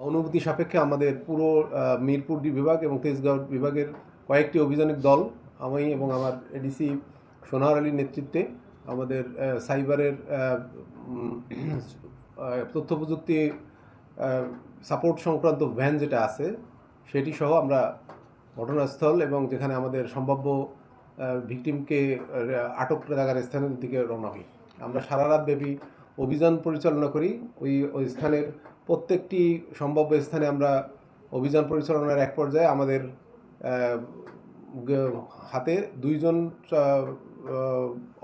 অনুভূতি সাপেক্ষে আমাদের পুরো মিরপুর ডি বিভাগ এবং তেজগাঁও বিভাগের কয়েকটি অভিযানিক দল, আমি এবং আমার এডিসি সোনার আলীর নেতৃত্বে আমাদের সাইবারের তথ্য প্রযুক্তি সাপোর্ট সংক্রান্ত ভ্যান যেটা আছে, সেটি সহ আমরা ঘটনাস্থল এবং যেখানে আমাদের সম্ভাব্য ভিকটিমকে আটক থাকার স্থানের দিকে রওনা হই। আমরা সারা রাত ব্যাপী অভিযান পরিচালনা করি। ওই ওই স্থানের প্রত্যেকটি সম্ভাব্য স্থানে আমরা অভিযান পরিচালনার এক পর্যায়ে আমাদের হাতে দুইজন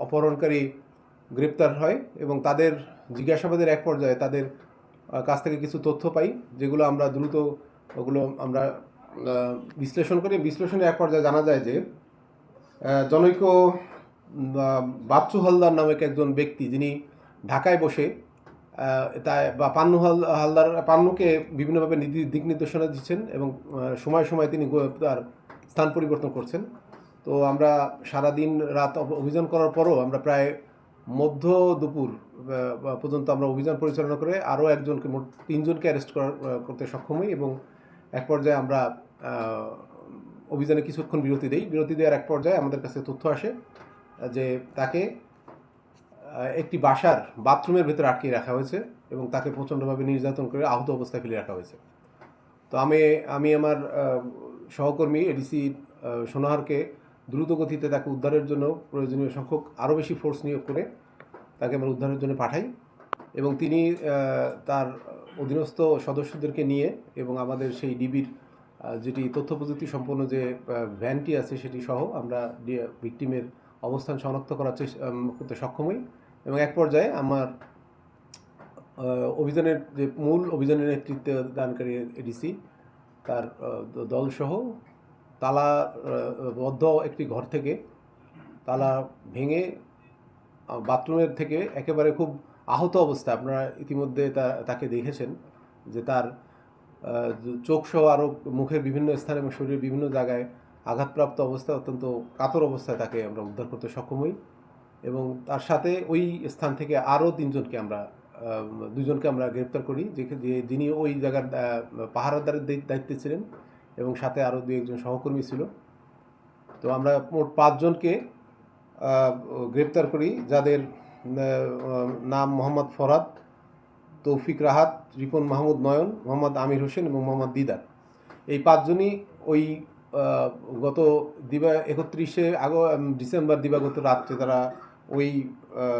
অপহরণকারী গ্রেপ্তার হয় এবং তাদের জিজ্ঞাসাবাদের এক পর্যায়ে তাদের কাছ থেকে কিছু তথ্য পাই, যেগুলো আমরা দ্রুত ওগুলো আমরা বিশ্লেষণ করি। বিশ্লেষণের এক পর্যায়ে জানা যায় যে জনৈক বাচ্চু হালদার নামক একজন ব্যক্তি যিনি ঢাকায় বসে তাই বা পান্নু হাল- হালদার, পান্নুকে বিভিন্নভাবে দিক নির্দেশনা দিচ্ছেন এবং সময় সময় তিনি তার স্থান পরিবর্তন করছেন। তো আমরা সারাদিন রাত অব- অভিযান করার পরও আমরা প্রায় মধ্য দুপুর পর্যন্ত আমরা অভিযান পরিচালনা করে আরও একজনকে, মোট তিনজনকে অ্যারেস্ট করতে সক্ষম হই এবং এক পর্যায়ে আমরা অভিযানে কিছুক্ষণ বিরতি দেই। বিরতি দেওয়ার এক পর্যায়ে আমাদের কাছে তথ্য আসে যে তাকে একটি বাসার বাথরুমের ভেতরে আটকে রাখা হয়েছে এবং তাকে প্রচণ্ডভাবে নির্যাতন করে আহত অবস্থায় ফেলে রাখা হয়েছে। তো আমি আমি আমার সহকর্মী এডিসি সোনাহারকে দ্রুত গতিতে তাকে উদ্ধারের জন্য প্রয়োজনীয় সংখ্যক আরও বেশি ফোর্স নিয়োগ করে তাকে আমরা উদ্ধারের জন্য পাঠাই এবং তিনি তার অধীনস্থ সদস্যদেরকে নিয়ে এবং আমাদের সেই ডিবির যেটি তথ্য প্রযুক্তি সম্পন্ন যে ভ্যানটি আছে সেটি সহ আমরা ভিকটিমের অবস্থান শনাক্ত করার চেষ্টা করতে সক্ষম হই। এবং এক পর্যায়ে আমার অভিযানের যে মূল অভিযানের নেতৃত্ব দানকারী এডিসি, তার দলসহ তালা বদ্ধ একটি ঘর থেকে তালা ভেঙে বাথরুমের থেকে একেবারে খুব আহত অবস্থায় আপনারা ইতিমধ্যে তা, তাকে দেখেছেন যে তার চোখসহ আরও মুখের বিভিন্ন স্থানে এবং শরীরের বিভিন্ন জায়গায় আঘাতপ্রাপ্ত অবস্থায় অত্যন্ত কাতর অবস্থায় তাকে আমরা উদ্ধার করতে সক্ষম হই। এবং তার সাথে ওই স্থান থেকে আরও তিনজনকে আমরা দুজনকে আমরা গ্রেপ্তার করি যে যিনি ওই জায়গার পাহারাদারের দায়িত্বে ছিলেন এবং সাথে আরও দু একজন সহকর্মী ছিল। তো আমরা মোট পাঁচজনকে গ্রেপ্তার করি, যাদের নাম মোহাম্মদ ফরাদ, তৌফিক রাহাত, রিপন মাহমুদ নয়ন, মোহাম্মদ আমির হোসেন এবং মোহাম্মদ দিদার। এই পাঁচজনই ওই গত দিবা, একত্রিশে আগ ডিসেম্বর দিবাগত রাত্রে তারা ওই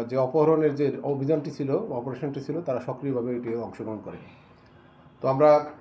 যে অপহরণের যে অভিযানটি ছিল, অপারেশনটি ছিল, তারা সক্রিয়ভাবে এটি অংশগ্রহণ করে। তো আমরা